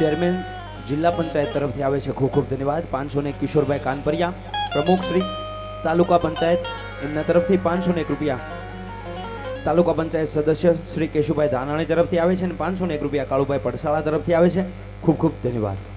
Chairman જિલ્લા પંચાયત તરફથી આવે છે ખૂબ ખૂબ ધન્યવાદ. પાંચસો ને કિશોરભાઈ કાનપરિયા, પ્રમુખ શ્રી, તાલુકા પંચાયત એમના તરફથી પાંચસો ને એક રૂપિયા. તાલુકા પંચાયત સદસ્ય શ્રી કેશુભાઈ ધાનાણી તરફથી આવે છે અને પાંચસો ને એક રૂપિયા કાળુભાઈ પડસાળા તરફથી આવે છે. ખૂબ ખૂબ ધન્યવાદ.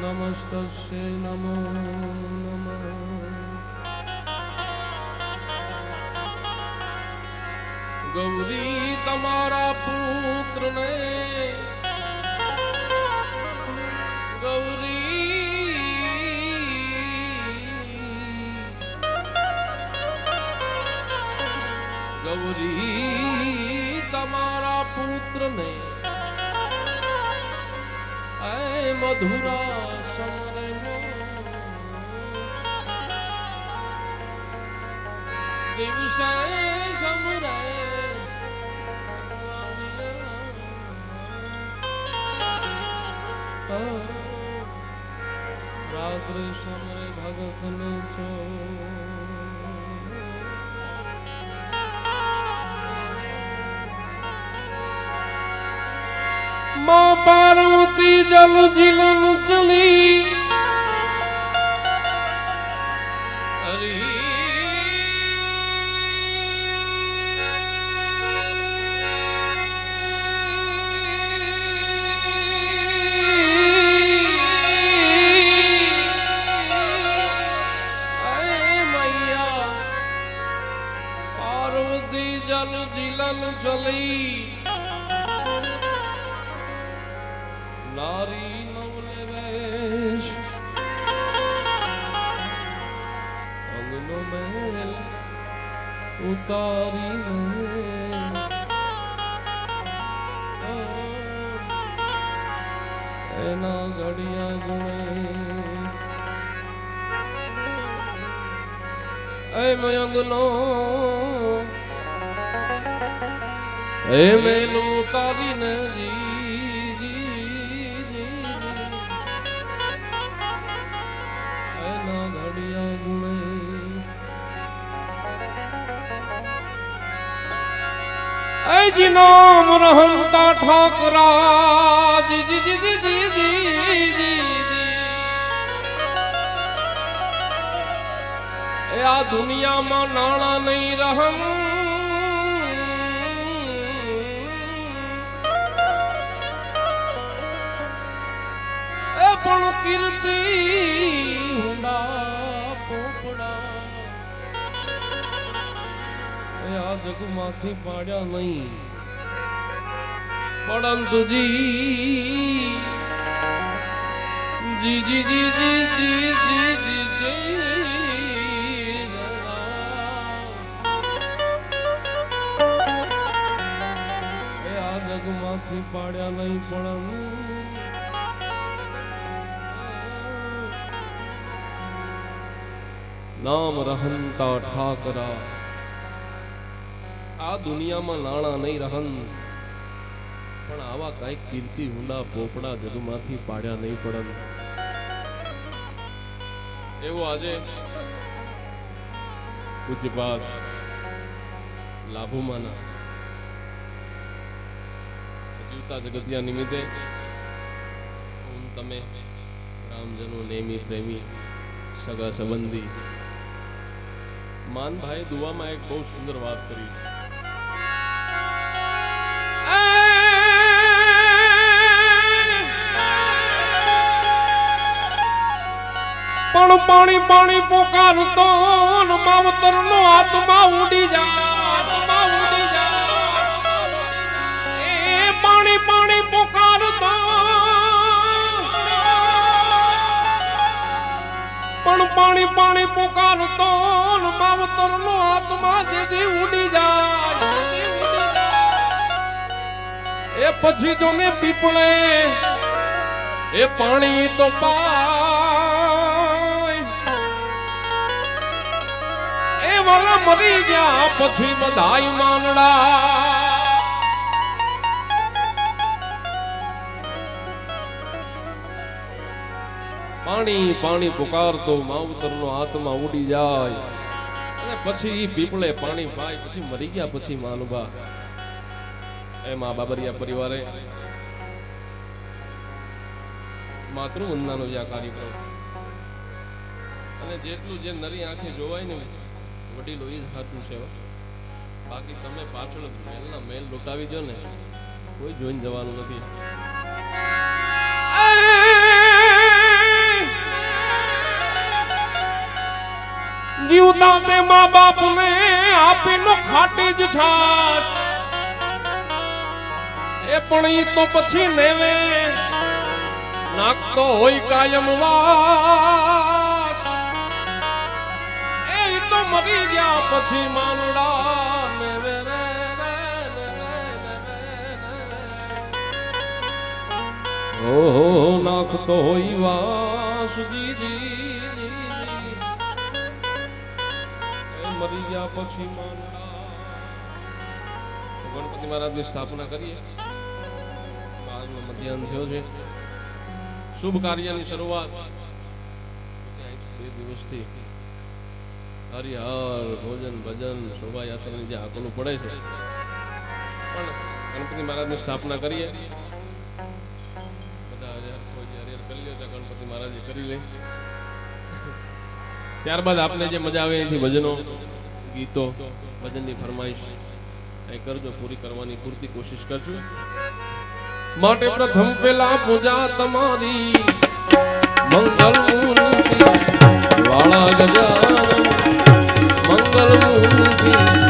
નમસ્તસ્ય નમો નમઃ ગૌરી તમારા પુત્રને Hurrah! માં પાર્વતી જલ જીલન ચલી. જી નામ રહંતા ઠાકરા. જી જી જી જી જી જી જી એ આ દુનિયામાં નાણા નહીં રહમ એ પણ કીર્તિ હુંડા એ આ જગમાંથી પાડ્યા નહીં. પરંતુ જી જી જી જી એ આ જગમાંથી પાડ્યા નહીં પણ નામ રહંતા ઠાકરા. આ દુનિયામાં નાણાં નહીં રહન. પણ આવા કાંઈક કીર્તિ હુંડા પોપડા જગમાંથી પાડ્યા નહીં પડન. એવો આજે પૂજ્યપાદ લાભુમાના જીવતા જગતિયા નિમિત્તે હું તમે રામજનો નેમી, પ્રેમી, સગા સંબંધી, માનભાઈ દુવામાં એક બહુ સુંદર વાત કરી. પણ પાણી પાણી પોકારતો માવતર નો આત્મા ઉડી જાય ઉડી જાય પાણી પાણી પોકારતો પણ પાણી પાણી પોકારતો માવતર નો આત્મા જેથી ઉડી જાય. એ પછી જો ને પીપળે, એ પાણી તો પાય વાલા મરી ગયા, પછી બધાય માનડા પાણી પાણી પુકારતો માવતરનો આત્મા ઉડી જાય. અને પછી ઈ પીપળે પાણી પાય, પછી મરી ગયા, પછી માનુબા એમાં બાબરિયા પરિવારે માતૃવંદનાનો જે આ કાર્યક્રમ. અને જેટલું જે નરી આંખે જોવાય ને વડીલો એ જ સાચું છે. બાકી તમે પાછળ મેલના મેલ લૂંટાવી દો ને. કોઈ જોઈને જવાનું નથી. જીવતા તે મા બાપ ને આપીનો ખાટી જ છાસ એ પણ ઈ તો પછી લેવે નાખતો હોય કાયમ વાસ. મરી ગયા પછી માનડા. ઓહો નાખતો હોય વાસુજી મરી ગયા પછી માનડા. ગણપતિ મહારાજની સ્થાપના કરીએ. મધ્યાહન થયો છે. શુભ કાર્યની શરૂઆત. બે દિવસથી. હરિહર, ભોજન, ભજન, શોભાયાત્રાની જે આકલું પડે છે. પણ ગણપતિ મહારાજની સ્થાપના કરીએ. બધા હરિહર હરિહર કરી લે, ત્યાં ગણપતિ મહારાજે કરી લે. ત્યારબાદ આપને જે મજા આવે એથી ભજનો, ગીતો, ભજનની ફરમાઈશ એ કરજો, પૂરી કરવાની પૂરતી કોશિશ કરજો. માટે પ્રથમ પેલા પૂજા તમારી, મંગલ મૂર્તિ, વાળા ગજાનન મંગલ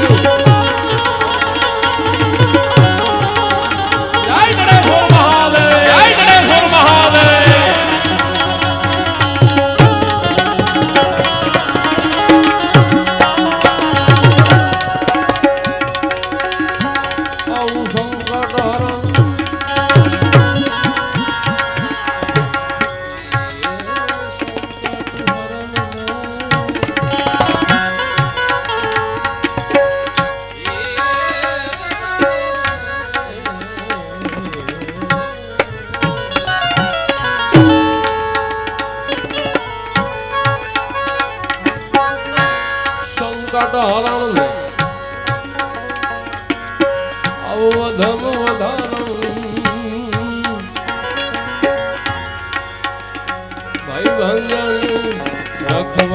Thank you. Okay.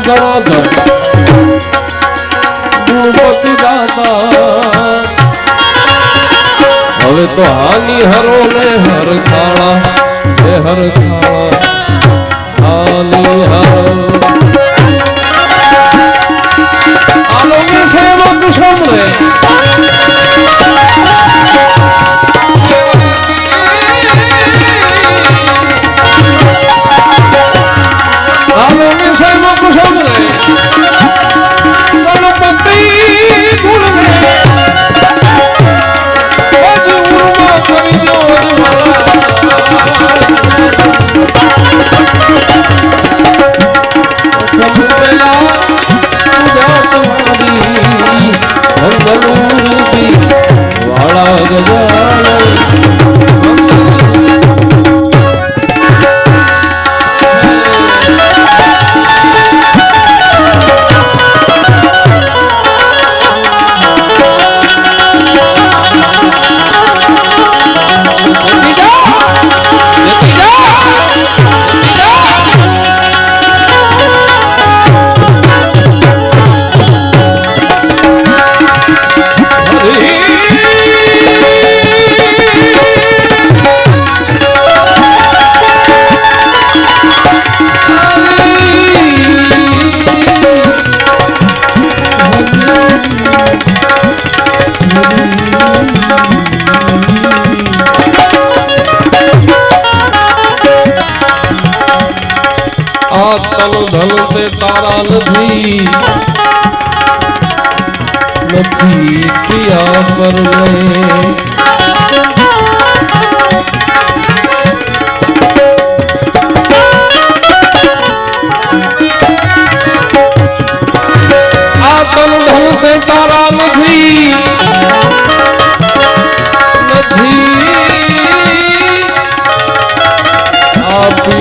ગણાધર હવે તો હાની હરો ને હર કાળા હે હર કાળા હાની હર. આલો કે સેવક સમરે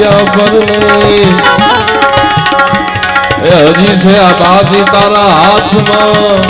પિયા પરને એ હજી છે આ બાજી તારા હાથમાં.